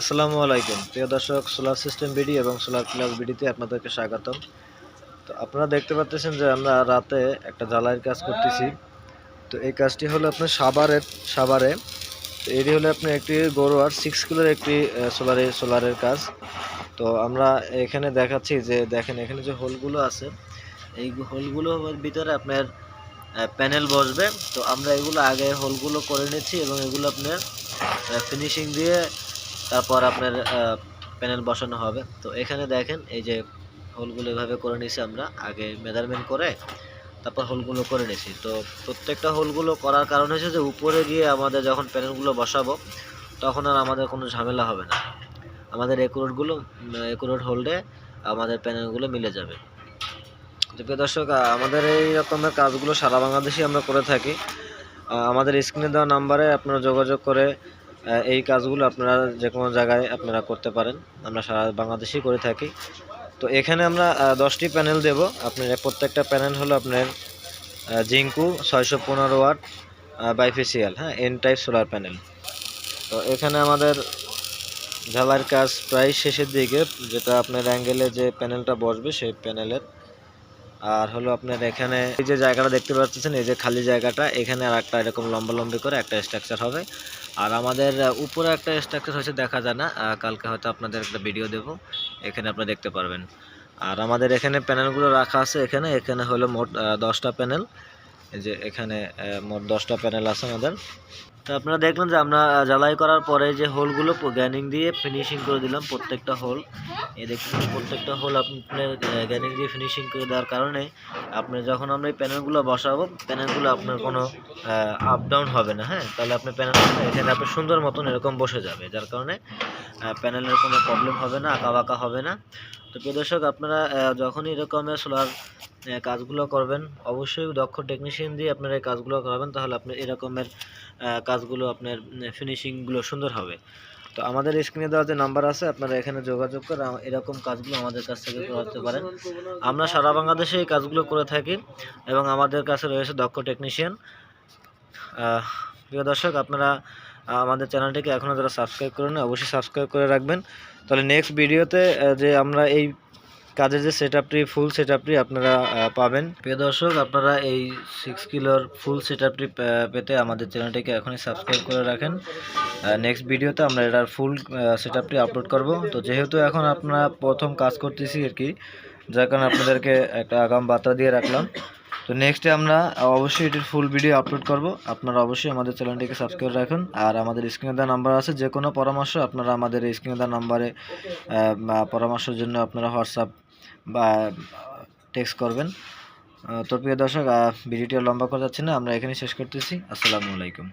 আসসালামু আলাইকুম। প্রিয় দর্শক সোলার সিস্টেম বিডি এবং সোলার ক্লাস বিডিতে আপনাদেরকে স্বাগতম। তো আপনারা দেখতে পাচ্ছেন যে আমরা রাতে একটা জ্বালাইয়ের কাজ করতেছি। তো এই কাজটি হলো আপনার সাভারের সাভারে তো এটি হলো আপনি একটি গরুয়ার সিক্স কিলোর একটি সোলারের সোলারের কাজ। তো আমরা এখানে দেখাচ্ছি যে, দেখেন এখানে যে হোলগুলো আছে, এই হোলগুলোর ভিতরে আপনার প্যানেল বসবে। তো আমরা এগুলো আগে হোলগুলো করে নিচ্ছি এবং এগুলো আপনার ফিনিশিং দিয়ে তারপর আপনার প্যানেল বসানো হবে। তো এখানে দেখেন, এই যে হোলগুলো এভাবে করে নিয়েছি আমরা। আগে মেজারমেন্ট করে, তারপর হোলগুলো করে নিয়েছি তো প্রত্যেকটা হোলগুলো করার কারণ হচ্ছে যে, উপরে গিয়ে আমাদের যখন প্যানেলগুলো বসাবো, তখন আর আমাদের কোনো ঝামেলা হবে না। আমাদের একুরেটগুলো একুরেট হোল্ডে আমাদের প্যানেলগুলো মিলে যাবে। তো প্রিয় দর্শক আমাদের এই রকমের কাজগুলো সারা বাংলাদেশে আমরা করে থাকি। আমাদের স্ক্রিনে দেওয়া নাম্বারে আপনারা যোগাযোগ করে এই কাজগুলো আপনারা যে কোনো জায়গায় আপনারা করতে পারেন। আমরা সারা বাংলাদেশেই করে থাকি। তো এখানে আমরা দশটি প্যানেল দেব। আপনার প্রত্যেকটা প্যানেল হলো আপনার জিঙ্কু ছয়শো পনেরো ওয়াট বাইফেসিয়াল হ্যাঁ এন টাইপ সোলার প্যানেল। তো এখানে আমাদের ঢালাইয়ের কাজ প্রায় শেষের দিকে, যেটা আপনার অ্যাঙ্গেলে যে প্যানেলটা বসবে, সেই প্যানেলের আর হলো আপনার এখানে এই যে জায়গাটা দেখতে পাচ্ছেন, এই যে খালি জায়গাটা, এখানে আর একটা এরকম লম্বা লম্বি করে একটা স্ট্রাকচার হবে। আর আমাদের উপরে একটা স্ট্রাকচার হচ্ছে দেখা যায় না কালকে হয়তো আপনাদের একটা ভিডিও দেব, এখানে আপনারা দেখতে পারবেন। আর আমাদের এখানে প্যানেলগুলো রাখা আছে, এখানে এখানে হলো মোট দশটা প্যানেল যে এখানে মোট দশটা প্যানেল আছে আমাদের। তো আপনারা দেখলেন যে আমরা জ্বালাই করার পরে যে হোলগুলো গ্যানিং দিয়ে ফিনিশিং করে দিলাম প্রত্যেকটা হোল। এই দেখুন, প্রত্যেকটা হোল আপনার গ্যানিং দিয়ে ফিনিশিং করে দেওয়ার কারণে আপনি যখন আমরা এই প্যানেলগুলো বসাবো, প্যানেলগুলো আপনার কোনো আপ ডাউন হবে না হ্যাঁ? তাহলে আপনার প্যানেল এখানে আপনার সুন্দর মতন এরকম বসে যাবে, যার কারণে প্যানেলের কোনো প্রবলেম হবে না আঁকা বাঁকা হবে না। তো প্রিয় দর্শক, আপনারা যখনই এরকমের সোলার কাজগুলো করবেন। অবশ্যই দক্ষ টেকনিশিয়ান দিয়ে আপনারা এই কাজগুলো করাবেন, তাহলে আপনার এরকমের কাজগুলো আপনার ফিনিশিংগুলো সুন্দর হবে। তো আমাদের স্ক্রিনে দেওয়া যে নাম্বার আছে, আপনারা এখানে যোগাযোগ করে এরকম কাজগুলো আমাদের কাছ থেকে করাতে পারেন। আমরা সারা বাংলাদেশে এই কাজগুলো করে থাকি এবং আমাদের কাছে রয়েছে দক্ষ টেকনিশিয়ান প্রিয় দর্শক, আপনারা আমাদের চ্যানেলটিকে এখনও যারা সাবস্ক্রাইব করেন অবশ্যই সাবস্ক্রাইব করে রাখবেন। তাহলে নেক্সট ভিডিওতে যে আমরা এই কাজের যে সেট আপটি ফুল সেট আপটি আপনারা পাবেন। প্রিয় দর্শক, আপনারা এই সিক্স কিলোর ফুল সেট আপটি পেতে আমাদের চ্যানেলটিকে এখনই সাবস্ক্রাইব করে রাখেন। নেক্সট ভিডিওতে আমরা এটার ফুল সেট আপটি আপলোড করব। তো যেহেতু এখন আপনারা প্রথম কাজ করতেছি আর কি, যার কারণে আপনাদেরকে একটা আগাম বার্তা দিয়ে রাখলাম। তো নেক্সটে আমরা অবশ্যই এটির ফুল ভিডিও আপলোড করব। আপনারা অবশ্যই আমাদের চ্যানেলটিকে সাবস্ক্রাইব রাখুন। আর আমাদের স্ক্রিনে দেওয়া নাম্বার আছে যে কোনো পরামর্শ আপনারা আমাদের স্ক্রিনে দেওয়া নাম্বারে পরামর্শের জন্য আপনারা হোয়াটসঅ্যাপ বা টেক্সট করবেন। তো প্রিয় দর্শক ভিডিওটি লম্বা করা যাচ্ছে না, আমরা এখানে শেষ করতেছি। আসসালামু আলাইকুম।